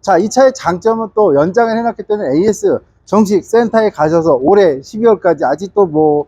자, 이 차의 장점은 또 연장을 해놨기 때문에 AS 정식 센터에 가셔서 올해 12월까지 아직도 뭐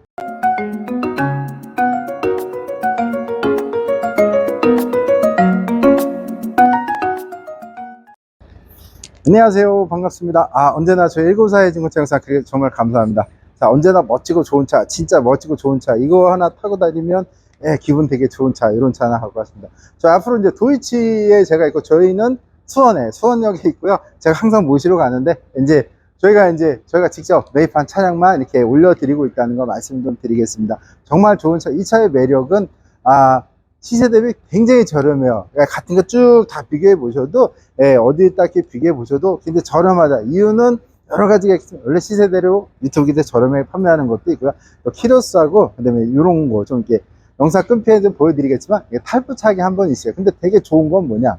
안녕하세요. 반갑습니다. 아, 언제나 저희 194의 중고차 영상 정말 감사합니다. 자, 언제나 멋지고 좋은 차, 진짜 멋지고 좋은 차, 이거 하나 타고 다니면, 예, 기분 되게 좋은 차, 이런 차 하나 갖고 왔습니다. 저 앞으로 이제 도이치에 제가 있고, 저희는 수원에, 수원역에 있고요. 제가 항상 모시러 가는데, 이제, 저희가 이제, 저희가 직접 매입한 차량만 이렇게 올려드리고 있다는 거 말씀 좀 드리겠습니다. 정말 좋은 차, 이 차의 매력은, 아, 시세 대비 굉장히 저렴해요. 그러니까 같은 거 쭉 다 비교해 보셔도, 예, 어디 딱히 비교해 보셔도 굉장히 저렴하다. 이유는 여러 가지가 있습니다. 원래 시세대로 유튜브 기대 저렴하게 판매하는 것도 있고요. 또 키로수하고, 그 다음에 이런 거 좀 이렇게 영상 끈피에 좀 보여드리겠지만, 탈부착이 한번 있어요. 근데 되게 좋은 건 뭐냐?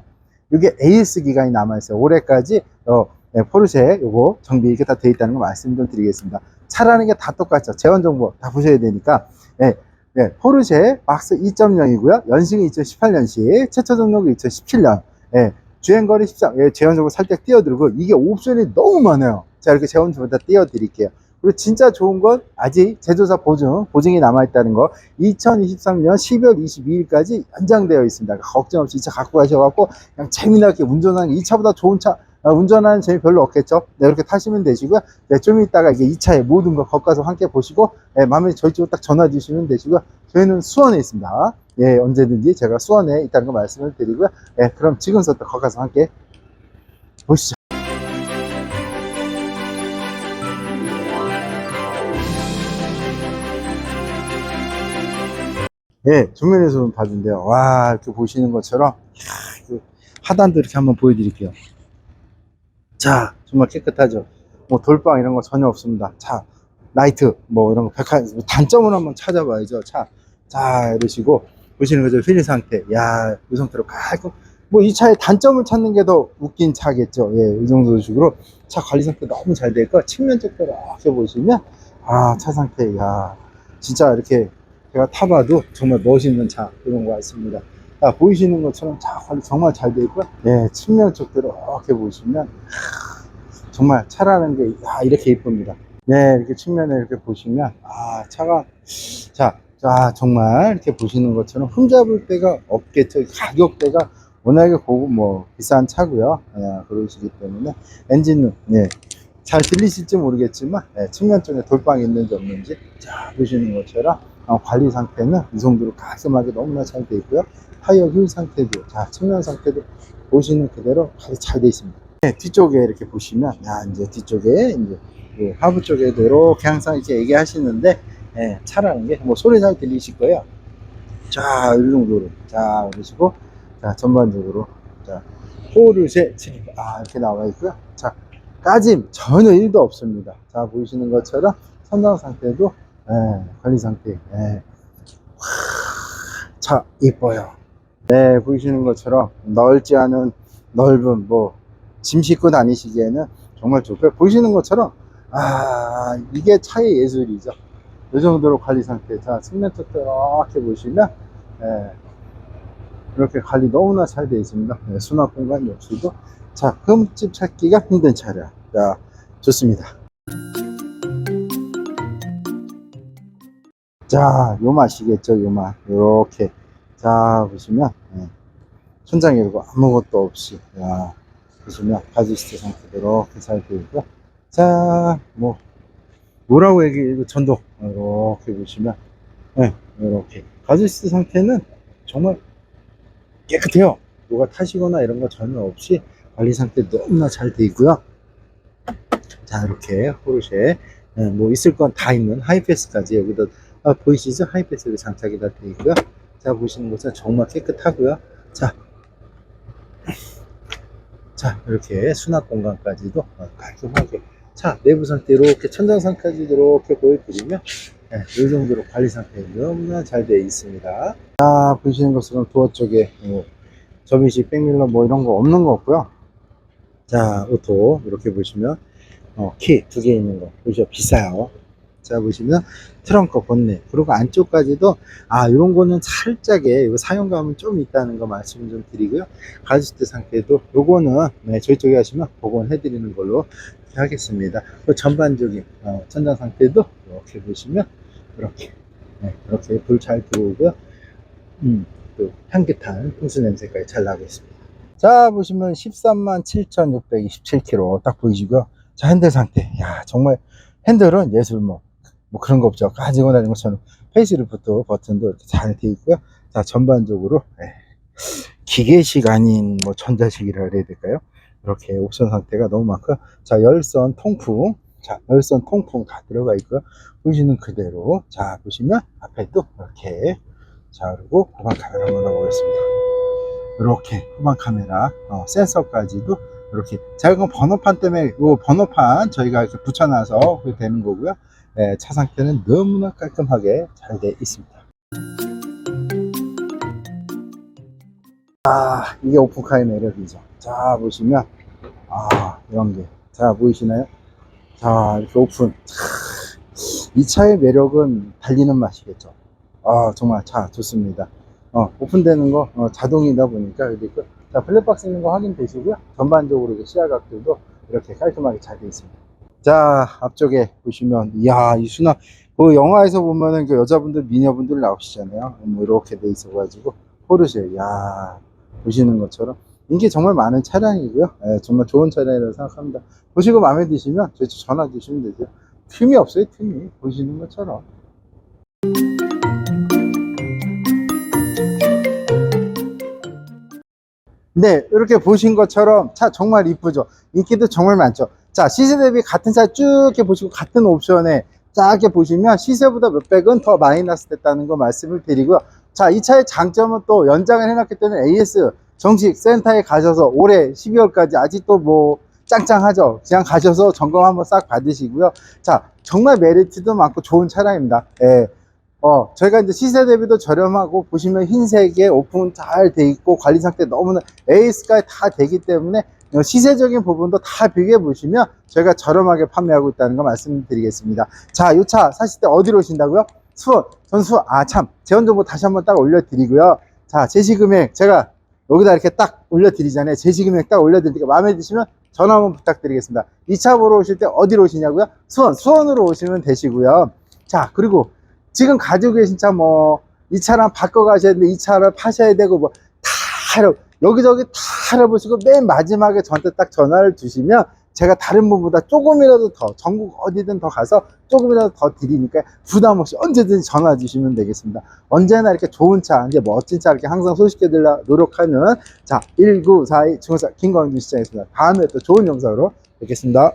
이게 AS 기간이 남아있어요. 올해까지, 어, 예, 포르쉐 요거 정비 이렇게 다 돼 있다는 거 말씀 좀 드리겠습니다. 차라는 게 다 똑같죠. 재원 정보 다 보셔야 되니까, 예, 네, 포르쉐 막스 2.0이고요. 연식은 2018년식, 최초 등록은 2017년. 예, 주행거리 13, 예, 제한적으로 살짝 띄워드리고, 이게 옵션이 너무 많아요. 자, 이렇게 제한적으로 다 띄워드릴게요. 그리고 진짜 좋은 건 아직 제조사 보증, 보증이 남아있다는 거, 2023년 12월 22일까지 연장되어 있습니다. 걱정 없이 이 차 갖고 가셔갖고, 그냥 재미나게 운전하는 게이 차보다 좋은 차, 아, 운전하는 재미 별로 없겠죠? 네, 이렇게 타시면 되시고요. 네, 좀 이따가 이게 이 차의 모든 거 겉가서 함께 보시고, 네, 마음에 저희 쪽으로 딱 전화 주시면 되시고요. 저희는 수원에 있습니다. 예, 언제든지 제가 수원에 있다는 거 말씀을 드리고요. 예, 그럼 지금부터 겉가서 함께 보시죠. 예, 정면에서 좀 봐준대요. 와, 이렇게 보시는 것처럼, 이야, 그 하단도 이렇게 한번 보여드릴게요. 자, 정말 깨끗하죠. 뭐 돌방 이런 거 전혀 없습니다. 자, 라이트 뭐 이런 거 백화 단점을 한번 찾아봐야죠. 차, 자 이러시고 보시는 거죠. 휠 상태. 야, 이 상태로 깔끔. 뭐 이 차의 단점을 찾는 게 더 웃긴 차겠죠. 예, 이 정도 식으로 차 관리 상태 너무 잘 되고 측면 쪽도 이렇게 보시면 아, 차 상태. 야, 진짜 이렇게 제가 타봐도 정말 멋있는 차 이런 것 같습니다. 자, 보이시는 것처럼 정말 잘 되어 있고요. 예, 측면 쪽도 이렇게 보시면 정말 차라는 게 야, 이렇게 이쁩니다. 네, 이렇게 측면에 이렇게 보시면 아, 차가 자, 자 정말 이렇게 보시는 것처럼 흠잡을 데가 없겠죠. 가격대가 워낙에 고급 뭐 비싼 차고요. 예, 그러시기 때문에 엔진은 예, 잘 들리실지 모르겠지만 예, 측면 쪽에 돌방이 있는지 없는지 자 보시는 것처럼 어, 관리 상태는 이 정도로 깔끔하게 너무나 잘 되어 있고요. 타이어 휠 상태도 자 측면 상태도 보시는 그대로 아주 잘 되어 있습니다. 네, 뒤쪽에 이렇게 보시면 야 이제 뒤쪽에 이제 그 하부 쪽에도 이렇게 항상 이렇게 얘기하시는데 예, 차라는 게 뭐 소리 잘 들리실 거예요. 자, 이 정도로 자 그러시고 자 전반적으로 자 포르쉐 칠아 이렇게 나와 있고요. 자 까짐 전혀 1도 없습니다. 자 보이시는 것처럼 선당 상태도 예, 관리 상태 예. 자 이뻐요. 네 보이시는 것처럼 넓지 않은 넓은 뭐 짐 싣고 다니시기에는 정말 좋고요. 보시는 것처럼 아 이게 차의 예술이죠. 이 정도로 관리 상태. 자 측면 쪽도 이렇게 보시면 예, 이렇게 관리 너무나 잘 되어 있습니다. 네, 수납 공간 역시도 자 흠집 찾기가 힘든 차량. 자 좋습니다. 자, 요 맛이겠죠, 요 맛. 요렇게. 자, 보시면, 예. 천장 열고 아무것도 없이, 야, 보시면, 가지시트 상태도 이렇게 잘 되고요. 자, 뭐, 뭐라고 얘기해도 전동. 이렇게 보시면, 예, 이렇게. 가지시트 상태는 정말 깨끗해요. 뭐가 타시거나 이런 거 전혀 없이 관리 상태 너무나 잘 돼 있고요. 자, 이렇게 포르쉐, 예, 뭐 있을 건 다 있는 하이패스까지 여기다 아, 보이시죠? 하이패스가 장착이 다 되어 있고요. 자, 보시는 것은 정말 깨끗하고요. 자, 자, 이렇게 수납 공간까지도 어, 깔끔하게. 자, 내부 상태 이렇게 천장 상까지도 이렇게 보여드리면, 네, 이 정도로 관리 상태 너무나 잘 되어 있습니다. 자, 보시는 것처럼 도어 쪽에 뭐, 접이식 백밀러 뭐 이런 거 없는 거 없고요. 자, 오토 이렇게 보시면 어, 키 두 개 있는 거 보시죠 비싸요. 자, 보시면 트렁크 본넷. 그리고 안쪽까지도, 아, 요런 거는 살짝의 요 사용감은 좀 있다는 거 말씀을 좀 드리고요. 가죽대 상태도 요거는, 네, 저희 쪽에 하시면 복원해 드리는 걸로 하겠습니다. 그 전반적인, 어, 천장 상태도 이렇게 보시면, 이렇게, 네, 이렇게 불 잘 들어오고요. 음, 또 향긋한 풍수 냄새까지 잘 나고 있습니다. 자, 보시면 13만 7,627km 딱 보이시고요. 자, 핸들 상태. 야, 정말 핸들은 예술뭐, 뭐 그런 거 없죠. 가지고 다니는 것처럼 페이스리프트 버튼도 이렇게 잘 되어 있고요. 자, 전반적으로, 예, 기계식 아닌 뭐 전자식이라 그래야 될까요? 이렇게 옵션 상태가 너무 많고요. 자, 열선 통풍. 자, 열선 통풍 다 들어가 있고요. 보시는 그대로. 자, 보시면 앞에 또 이렇게. 자, 그리고 후방 카메라 한번 넣어보겠습니다. 이렇게 후방 카메라, 어, 센서까지도 이렇게. 자, 이건 번호판 때문에, 이 번호판 저희가 이렇게 붙여놔서 되는 거고요. 예, 차 상태는 너무나 깔끔하게 잘돼 있습니다. 아, 이게 오픈카의 매력이죠. 자, 보시면, 아, 이런 게. 자, 보이시나요? 자, 이렇게 오픈. 차, 이 차의 매력은 달리는 맛이겠죠. 아, 정말 차 좋습니다. 어, 오픈되는 거, 어, 자동이다 보니까, 그리고, 자, 블랙박스 있는 거 확인되시고요. 전반적으로 시야각들도 이렇게 깔끔하게 잘 되어 있습니다. 자, 앞쪽에 보시면, 이야, 이 수납, 그 영화에서 보면은 그 여자분들, 미녀분들 나오시잖아요. 뭐, 이렇게 돼 있어 가지고, 포르쉐, 야 보시는 것처럼. 인기 정말 많은 차량이고요. 예, 정말 좋은 차량이라고 생각합니다. 보시고 마음에 드시면 저희 쪽 전화 주시면 되죠. 틈이 없어요, 틈이. 보시는 것처럼. 네, 이렇게 보신 것처럼 차 정말 이쁘죠. 인기도 정말 많죠. 자, 시세 대비 같은 차 쭉 이렇게 보시고 같은 옵션에 짧게 보시면 시세보다 몇백은 더 마이너스 됐다는 거 말씀을 드리고요. 자, 이 차의 장점은 또 연장을 해놨기 때문에 AS 정식 센터에 가셔서 올해 12월까지 아직도 뭐 짱짱하죠. 그냥 가셔서 점검 한번 싹 받으시고요. 자, 정말 메리트도 많고 좋은 차량입니다. 예. 어, 저희가 이제 시세 대비도 저렴하고 보시면 흰색에 오픈 잘 돼 있고 관리 상태 너무나 AS까지 다 되기 때문에 어, 시세적인 부분도 다 비교해 보시면 저희가 저렴하게 판매하고 있다는 거 말씀드리겠습니다. 자, 이 차 사실 때 어디로 오신다고요? 수원, 전수, 아, 참. 재원 정보 다시 한번 딱 올려드리고요. 자, 제시금액 제가 여기다 이렇게 딱 올려드리잖아요. 제시금액 딱 올려드리니까 마음에 드시면 전화 한번 부탁드리겠습니다. 이 차 보러 오실 때 어디로 오시냐고요? 수원, 수원으로 오시면 되시고요. 자, 그리고 지금 가지고 계신 차 뭐, 이 차랑 바꿔 가셔야 되는데 이 차를 파셔야 되고 뭐, 다 여기저기 다 알아보시고 맨 마지막에 저한테 딱 전화를 주시면 제가 다른 분보다 조금이라도 더, 전국 어디든 더 가서 조금이라도 더 드리니까 부담 없이 언제든지 전화 주시면 되겠습니다. 언제나 이렇게 좋은 차, 이제 멋진 차 이렇게 항상 소식해 드리려 노력하는 자, 1942 중사 김광준 시장이었습니다. 다음에 또 좋은 영상으로 뵙겠습니다.